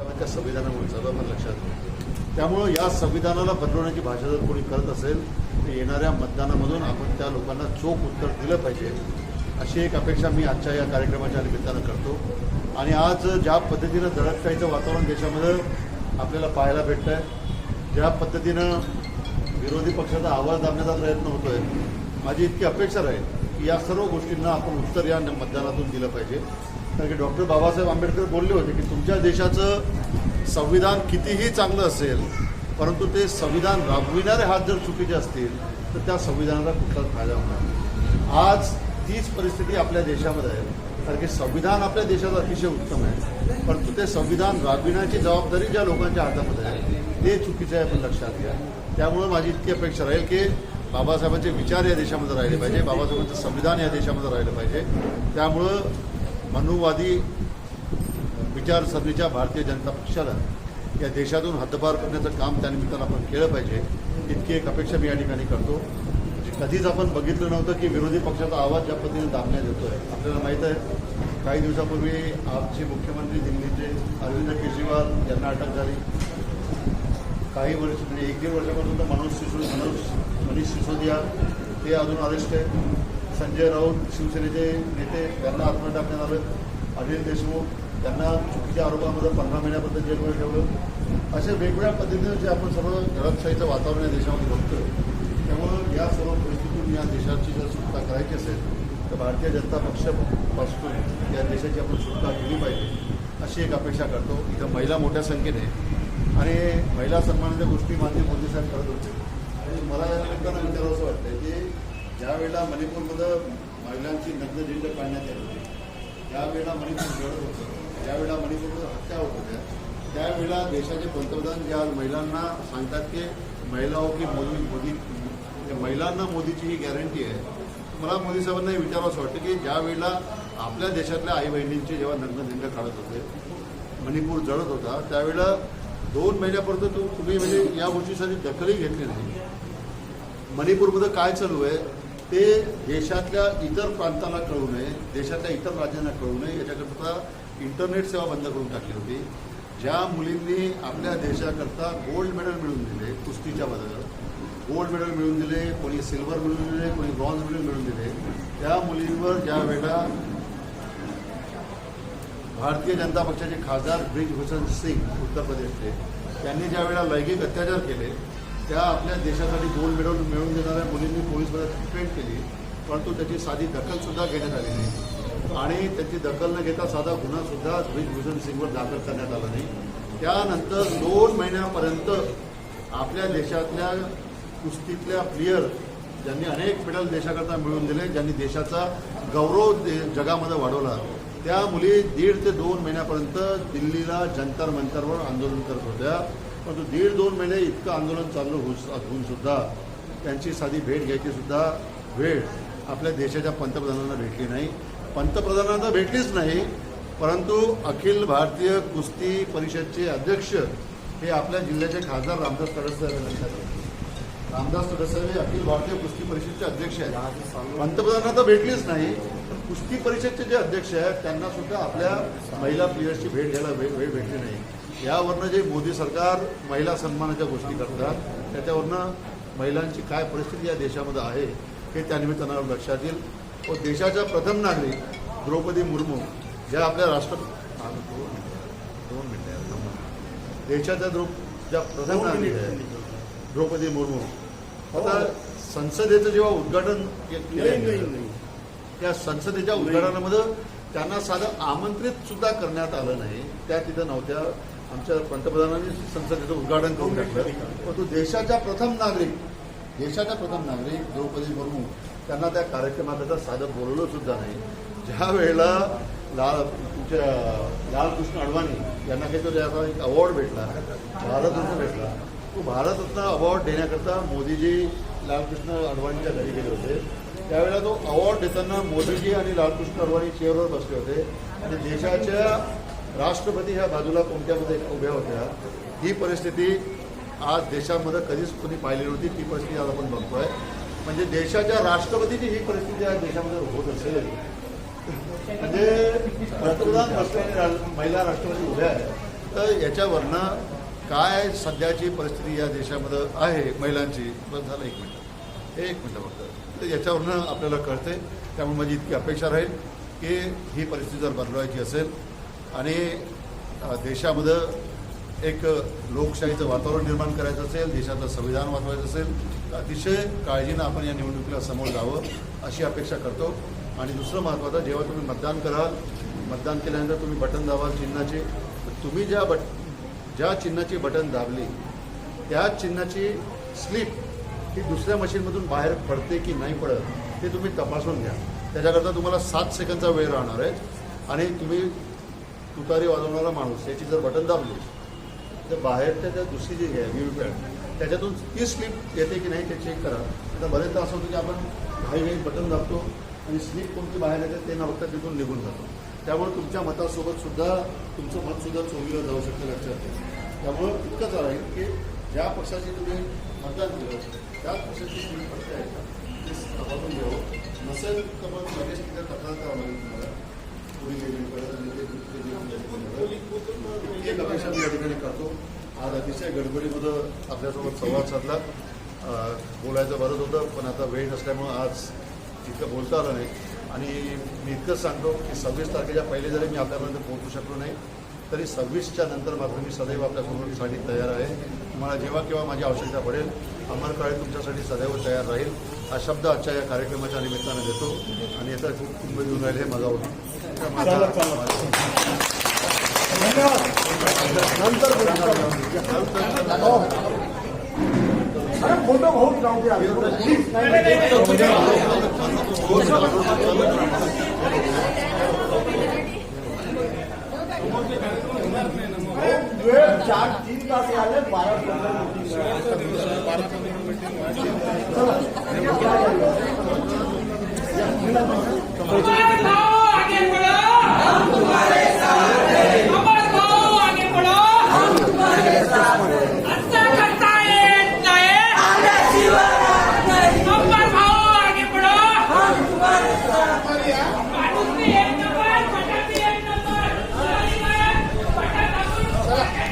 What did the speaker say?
त्या संविधानामुळे सर्वांना लक्षात घेऊ त्यामुळं या संविधानाला बदलवण्याची भाषा जर कोणी करत असेल तर येणाऱ्या मतदानामधून आपण त्या लोकांना चोख उत्तर दिलं पाहिजे अशी एक अपेक्षा मी आजच्या या कार्यक्रमाच्या निमित्तानं करतो. आणि आज ज्या पद्धतीनं दडपशाहीचं वातावरण देशामध्ये आपल्याला पाहायला भेटतं आहे ज्या पद्धतीनं विरोधी पक्षाचा आवाज दाबण्याचा प्रयत्न होतोय माझी इतकी अपेक्षा राहील की या सर्व गोष्टींना आपण उत्तर या मतदानातून दिलं पाहिजे. कारण की डॉक्टर बाबासाहेब आंबेडकर बोलले होते की तुमच्या देशाचं संविधान कितीही चांगलं असेल परंतु ते संविधान राबविणारे हात जर चुकीचे असतील तर त्या संविधानाला कुठलाच फायदा होणार आज तीच परिस्थिती आपल्या देशामध्ये आहे. कारण की संविधान आपल्या देशात अतिशय उत्तम आहे. परंतु ते संविधान राबविण्याची जबाबदारी ज्या लोकांच्या हातामध्ये आहे ते चुकीचं आहे आपण लक्षात घ्या. त्यामुळं माझी इतकी अपेक्षा राहील की बाबासाहेबांचे विचार या देशामध्ये राहिले पाहिजे बाबासाहेबांचं संविधान या देशामध्ये राहिलं पाहिजे. त्यामुळं मनुवादी विचारसरणीच्या भारतीय जनता पक्षाला या देशातून हद्दपार करण्याचं काम त्यानिमित्तानं आपण केलं पाहिजे इतकी एक अपेक्षा मी या ठिकाणी करतो. म्हणजे कधीच आपण बघितलं नव्हतं की विरोधी पक्षाचा आवाज ज्या पद्धतीने दाबण्यात आहे आपल्याला माहीत आहे काही दिवसापूर्वी आजचे मुख्यमंत्री दिल्लीचे अरविंद केजरीवाल यांना अटक झाली. काही वर्ष म्हणजे एक दीड वर्षापासून तर मनोज सिसोदिया मनोज मनीष सिसोदिया ते अजून अरेस्ट आहे. संजय राऊत शिवसेनेचे नेते त्यांना आत्महत्या टाकण्यात आलं. अनिल देशमुख त्यांना चुकीच्या आरोपामध्ये पंधरा महिन्यापर्यंत जेलमध्ये ठेवलं. अशा वेगवेगळ्या पद्धतीनं जे आपण सर्व दडपशाहीचं वातावरण या देशामध्ये बघतोय त्यामुळं या सर्व परिस्थितीतून या देशाची जर सुटका करायची असेल तर भारतीय जनता पक्षापासून या देशाची आपण सुटका केली पाहिजे अशी एक अपेक्षा करतो. इथं महिला मोठ्या संख्येने आणि महिला सन्मानाच्या गोष्टी माननीय मोदी साहेब करत होते. आणि मला या निमित्तानं विचारावं असं वाटतं ज्यावेळेला मणिपूरमध्ये महिलांची नग्न झेंड काढण्यात येत होती ज्यावेळेला मणिपूर जळत होतं ज्यावेळेला मणिपूरमध्ये हत्या होत होत्या त्यावेळेला देशाचे पंतप्रधान ज्या महिलांना सांगतात की महिलाओं की मोदी मोदी म्हणजे महिलांना मोदीची ही गॅरंटी आहे. मला मोदी साहेबांना हे विचारावं असं वाटतं की ज्या वेळेला आपल्या देशातल्या आई बहिणींचे जेव्हा नग्न झेंड काढत होते मणिपूर जळत होता त्यावेळेला दोन महिन्यापर्यंत तू तुम्ही म्हणजे या गोष्टीसाठी दखलही घेतली नाही. मणिपूरमध्ये काय चालू आहे? ते देशातल्या इतर प्रांताला कळू नये देशातल्या इतर राज्यांना कळू नये याच्याकरता इंटरनेट सेवा बंद करून टाकली होती. ज्या मुलींनी आपल्या देशाकरता गोल्ड मेडल मिळवून दिले कुस्तीच्या बद्दल गोल्ड मेडल मिळवून दिले कोणी सिल्वर मिळवून दिले कोणी ब्रॉन्झ मेडल मिळवून दिले त्या मुलींवर ज्या वेळेला भारतीय जनता पक्षाचे खासदार ब्रिजभूषण सिंग उत्तर प्रदेशचे त्यांनी ज्या वेळेला लैंगिक अत्याचार केले त्या आपल्या देशासाठी गोल्ड मेडल मिळवून देणाऱ्या मुलींनी पोलीसमध्ये ट्रीटमेंट केली परंतु त्याची साधी दखलसुद्धा घेण्यात आली नाही. आणि त्याची दखल न घेता साधा गुन्हासुद्धा ब्रिजभूषण सिंगवर दाखल करण्यात आला नाही. त्यानंतर दोन महिन्यापर्यंत आपल्या देशातल्या कुस्तीतल्या प्लेयर ज्यांनी अनेक मेडल देशाकरता मिळवून दिले ज्यांनी देशाचा गौरव दे- जगामध्ये वाढवला त्या मुली दीड ते दोन महिन्यापर्यंत दिल्लीला जंतर मंतरवर आंदोलन करत होत्या. परंतु दीड दोन महिने इतकं आंदोलन चालू होऊन सुद्धा त्यांची साधी भेट घ्यायची सुद्धा वेळ आपल्या देशाच्या पंतप्रधानांना भेटली नाही. पंतप्रधानांना भेटलीच नाही परंतु अखिल भारतीय कुस्ती परिषदचे अध्यक्ष हे आपल्या जिल्ह्याचे खासदार रामदास तडससाहेब रामदास तडससाहेब हे अखिल भारतीय कुस्ती परिषदचे अध्यक्ष आहेत. पंतप्रधानांना तर भेटलीच नाही. पण कुस्ती परिषदचे जे अध्यक्ष आहेत त्यांना सुद्धा आपल्या महिला प्लेयर्सची भेट घ्यायला वेळ भेटली नाही. यावरनं जे मोदी सरकार महिला सन्मानाच्या गोष्टी करतात त्याच्यावरनं महिलांची काय परिस्थिती या देशामध्ये आहे हे त्यानिमित्तानं लक्षात येईल. व देशाच्या प्रथम नागरिक द्रौपदी मुर्मू ज्या आपल्या राष्ट्र हा, दोन मिनिटं. देशाच्या द्रौ ज्या प्रथम नागरिक आहेत द्रौपदी मुर्मू आता संसदेचं जेव्हा उद्घाटन केलं त्या संसदेच्या उद्घाटनामध्ये त्यांना साधं आमंत्रित सुद्धा करण्यात आलं नाही त्या तिथं नव्हत्या. आमच्या पंतप्रधानांनी संसदेचं उद्घाटन करून टाकलं. परंतु देशाच्या प्रथम नागरिक देशाच्या प्रथम नागरिक द्रौपदी मुर्मू त्यांना त्या कार्यक्रमाकरता साधं बोलवलं सुद्धा नाही. ज्या वेळेला लाल तुमच्या लालकृष्ण अडवाणी यांना काही तो त्याचा एक अवॉर्ड भेटला भारतरत्न भेटला तो भारतरत्न अवॉर्ड देण्याकरता मोदीजी लालकृष्ण अडवाणीच्या घरी गेले होते. त्यावेळेला तो अवॉर्ड देताना मोदीजी आणि लालकृष्ण अडवाणी चेअरवर बसले होते. आणि देशाच्या राष्ट्रपती ह्या बाजूला कोणत्यामध्ये उभ्या होत्या ही परिस्थिती आज देशामध्ये कधीच कोणी पाहिली नव्हती ती परिस्थिती आज आपण बघतोय. म्हणजे देशाच्या राष्ट्रपतीची ही परिस्थिती आज देशामध्ये होत असेल. म्हणजे पंतप्रधान राष्ट्रपती महिला राष्ट्रपती उभ्या आहेत तर याच्यावरनं काय सध्याची परिस्थिती या देशामध्ये आहे महिलांची? बस झालं एक मिनटं. एक मिनटं फक्त. तर याच्यावरनं आपल्याला कळते त्यामुळे माझी इतकी अपेक्षा राहील की ही परिस्थिती जर बदलवायची असेल आणि देशामध्ये एक लोकशाहीचं वातावरण निर्माण करायचं असेल देशातलं संविधान वाचवायचं असेल तर अतिशय काळजीनं आपण या निवडणुकीला समोर जावं अशी अपेक्षा करतो. आणि दुसरं महत्त्वाचं जेव्हा तुम्ही मतदान कराल मतदान केल्यानंतर तुम्ही बटन दाबाल चिन्हाचे तर तुम्ही ज्या बट ज्या चिन्हाची बटन दाबली त्या चिन्हाची स्लिप ही दुसऱ्या मशीनमधून बाहेर पडते की नाही पडत ते तुम्ही तपासून घ्या. त्याच्याकरता तुम्हाला सात सेकंदचा वेळ राहणार आहे. आणि तुम्ही तुतारी वाजवणारा माणूस याची जर बटन दाबली तर बाहेरच्या त्या दुसरी जी आहे व्हीव्हीपॅट त्याच्यातून ती स्लिप येते की नाही ते चेक करा. आता बरेचदा असं होतं की आपण घाई घाई बटन दाबतो आणि स्लिप कोणती बाहेर येते ते न बघता तिथून निघून जातो. त्यामुळे तुमच्या मतासोबत सुद्धा तुमचं मत सुद्धा जाऊ शकतं लक्षात ठेवा. त्यामुळं इतकंच आहे की ज्या पक्षाची तुम्ही मतदान केलं त्याच पक्षाची स्लिप पडते आहे का ते तपासून घ्यावं. नसेल तर मग लगेच तिथे तक्रार करावं लागेल. एक अपेक्षा मी या ठिकाणी करतो आज अतिशय गडबडीमध्ये आपल्यासोबत संवाद साधला बोलायचं बरंच होतं पण आता वेळ नसल्यामुळं आज इतकं बोलता आलं नाही आणि मी इतकंच सांगतो की सव्वीस तारखेच्या पहिले जरी मी आपल्यापर्यंत पोहोचू शकलो नाही तरी सव्वीसच्या नंतर मात्र मी सदैव आपल्यासोबतसाठी तयार आहे. मला जेव्हा केव्हा माझी आवश्यकता पडेल अमर काळे तुमच्यासाठी सदैव तयार राहील. हा शब्द आजच्या या कार्यक्रमाच्या निमित्तानं देतो. आणि याचा खूप कुटुंब येऊन राहिले हे माझा होता माझा- चार तीन तास आले बारा